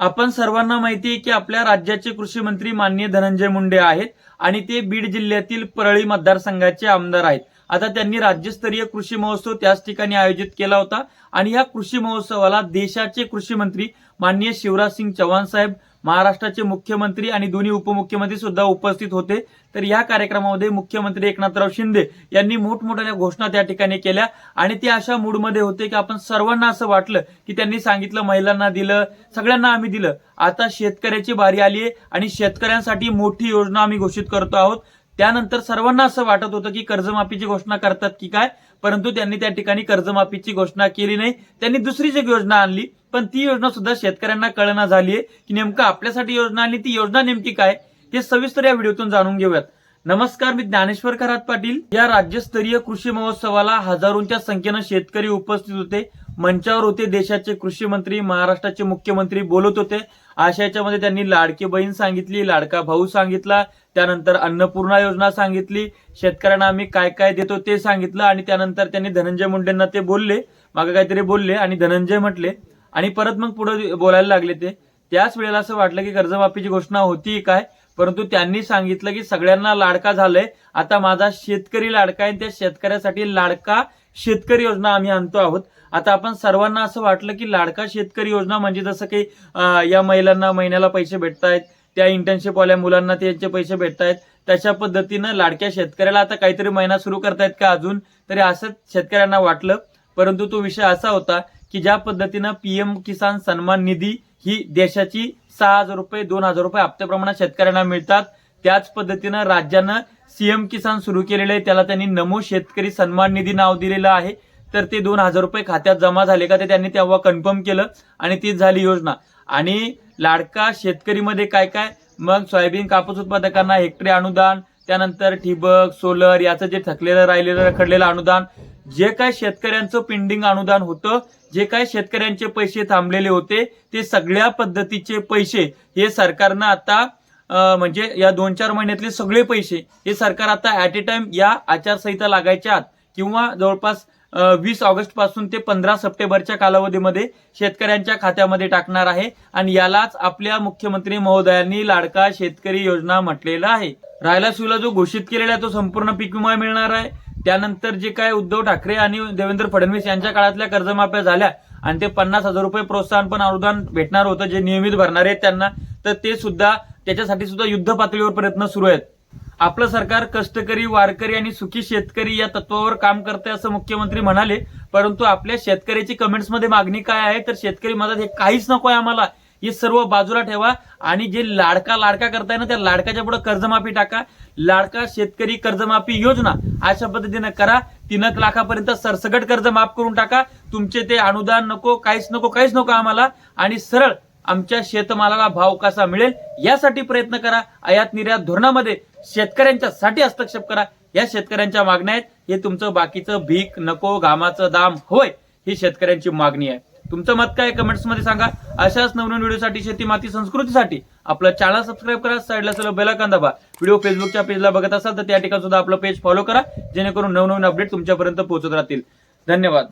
आपण सर्वांना माहिती आहे की आपल्या राज्याचे कृषी मंत्री माननीय धनंजय मुंडे आहेत आणि ते बीड जिल्ह्यातील परळी मतदारसंघाचे आमदार आहेत. आता त्यांनी राज्यस्तरीय कृषी महोत्सव त्याच ठिकाणी आयोजित केला होता. आणि या कृषी महोत्सवाला देशाचे कृषी मंत्री माननीय शिवराज सिंग चव्हाण साहेब महाराष्ट्राचे मुख्यमंत्री आणि दोन्ही उपमुख्यमंत्री सुद्धा उपस्थित होते. तर या कार्यक्रमामध्ये मुख्यमंत्री एकनाथराव शिंदे यांनी मोठमोठ्या घोषणा त्या ठिकाणी केल्या. आणि ते अशा मूडमध्ये होते की आपण सर्वांना असं वाटलं की त्यांनी सांगितलं महिलांना दिलं सगळ्यांना आम्ही दिलं. आता शेतकऱ्याची बारी आली आहे आणि शेतकऱ्यांसाठी मोठी योजना आम्ही घोषित करतो आहोत. त्यानंतर सर्वांना असं वाटत होतं की कर्जमाफीची घोषणा करतात की काय? परंतु त्यांनी त्या ठिकाणी कर्जमाफीची घोषणा केली नाही. त्यांनी दुसरी एक योजना आणली पण ती योजना सुद्धा शेतकऱ्यांना कळना झालीये की नेमकं आपल्यासाठी योजना आणली ती योजना नेमकी काय? हे सविस्तर या व्हिडिओतून जाणून घेऊयात. नमस्कार मी ज्ञानेश्वर खरात पाटील. या राज्यस्तरीय कृषी महोत्सवाला हजारोंच्या संख्येनं शेतकरी उपस्थित होते. मंचावर होते. देशाचे कृषी मंत्री महाराष्ट्राचे मुख्यमंत्री बोलत होते. आशयाच्या याच्यामध्ये त्यांनी लाडकी बहीण सांगितली लाडका भाऊ सांगितला त्यानंतर अन्नपूर्णा योजना सांगितली शेतकऱ्यांना आम्ही काय काय देतो ते सांगितलं आणि त्यानंतर त्यांनी धनंजय मुंडेंना ते बोलले मागे काहीतरी बोलले आणि धनंजय म्हटले. आणि परत मग पुढे बोलायला लागले ते. त्याच वेळेला असं वाटलं की कर्जमाफीची घोषणा होती काय? परंतु त्यांनी सांगितलं की सगळ्यांना लाडका झालंय. आता माझा शेतकरी लाडका आहे त्या शेतकऱ्यासाठी लाडका शेतकरी योजना आम्ही आणतो आहोत. आता आपण सर्वांना असं वाटलं की लाडका शेतकरी योजना म्हणजे जसं की या महिलांना महिन्याला पैसे भेटतायत त्या इंटर्नशिपवाल्या मुलांना त्यांचे पैसे भेटतायत. तशा पद्धतीनं लाडक्या शेतकऱ्याला आता काहीतरी महिना सुरू करतायत का अजून? तरी असंच शेतकऱ्यांना वाटलं. परंतु तो विषय असा होता की ज्या पद्धतीनं पीएम किसान सन्मान निधी ही देशाची सहा हजार रुपये दोन हजार रुपये हप्त्याप्रमाणे शेतकऱ्यांना मिळतात. त्याच पद्धतीनं राज्यानं सीएम किसान सुरू केलेलं आहे. त्याला त्यांनी नमो शेतकरी सन्मान निधी नाव दिलेलं आहे. तर ते दोन हजार रुपये खात्यात जमा झाले का ते त्यांनी तेव्हा कन्फर्म केलं आणि तीच झाली योजना. आणि लाडका शेतकरीमध्ये काय काय? मग सोयाबीन कापूस उत्पादकांना हेक्टरी अनुदान त्यानंतर ठिबक सोलर याचं जे थकलेलं राहिलेलं रखडलेलं अनुदान जे काय शेतकऱ्यांचं पेंडिंग अनुदान होतं जे काय शेतकऱ्यांचे पैसे थांबलेले होते ते सगळ्या पद्धतीचे पैसे हे सरकारनं आता म्हणजे या दोन चार महिन्यातले सगळे पैसे हे सरकार आता ॲट ए टाइम या आचारसंहिता लागायच्या आत किंवा जवळपास वीस ऑगस्टपासून ते पंधरा सप्टेंबरच्या कालावधीमध्ये शेतकऱ्यांच्या खात्यामध्ये टाकणार आहे आणि यालाच आपल्या मुख्यमंत्री महोदयांनी लाडका शेतकरी योजना म्हटलेला आहे. रायला शिवला जो घोषित केलेला आहे तो संपूर्ण पीक विमा मिळणार आहे. त्यानंतर जे काय उद्धव ठाकरे आणि देवेंद्र फडणवीस यांच्या काळातल्या कर्जमाफ्या झाल्या आणि ते पन्नास हजार रुपये प्रोत्साहन पण अनुदान भेटणार होतं जे नियमित भरणार आहेत त्यांना तर ते सुद्धा त्याच्यासाठी सुद्धा युद्ध पातळीवर प्रयत्न सुरू आहेत. आपलं सरकार कष्टकरी वारकरी आणि सुखी शेतकरी या तत्वावर काम करते असं मुख्यमंत्री म्हणाले परंतु आपल्या शेतकऱ्याची कमेंट्समध्ये मागणी काय आहे? तर शेतकरी मदत हे काहीच नको आहे आम्हाला. हे सर्व बाजूला ठेवा आणि जे लाडका लाडका करताय ना त्या लाडकाच्या पुढे कर्जमाफी टाका. लाडका शेतकरी कर्जमाफी योजना अशा पद्धतीनं करा. तीन एक लाखापर्यंत सरसगट कर्ज माफ करून टाका. तुमचे ते अनुदान नको काहीच नको काहीच नको आम्हाला. आणि सरळ आमच्या शेतमालाला भाव कसा मिळेल यासाठी प्रयत्न करा. आयात निर्यात धोरणामध्ये शेतकऱ्यांच्या साठी हस्तक्षेप करा. या शेतकऱ्यांच्या मागण्या आहेत. हे तुमचं बाकीचं भीक नको घामाचं दाम होय ही शेतकऱ्यांची मागणी आहे. तुमचं मत काय कमेंट्समध्ये सांगा. अशाच नवनवीन व्हिडिओसाठी शेती माती संस्कृतीसाठी आपला चॅनल सबस्क्राईब करा साईडला सर्व बेलाकान दाबा. व्हिडिओ फेसबुकच्या पेजला बघत असाल तर त्या ठिकाणी सुद्धा आपलं पेज फॉलो करा जेणेकरून नवनवीन अपडेट तुमच्यापर्यंत पोहोचत राहतील. धन्यवाद.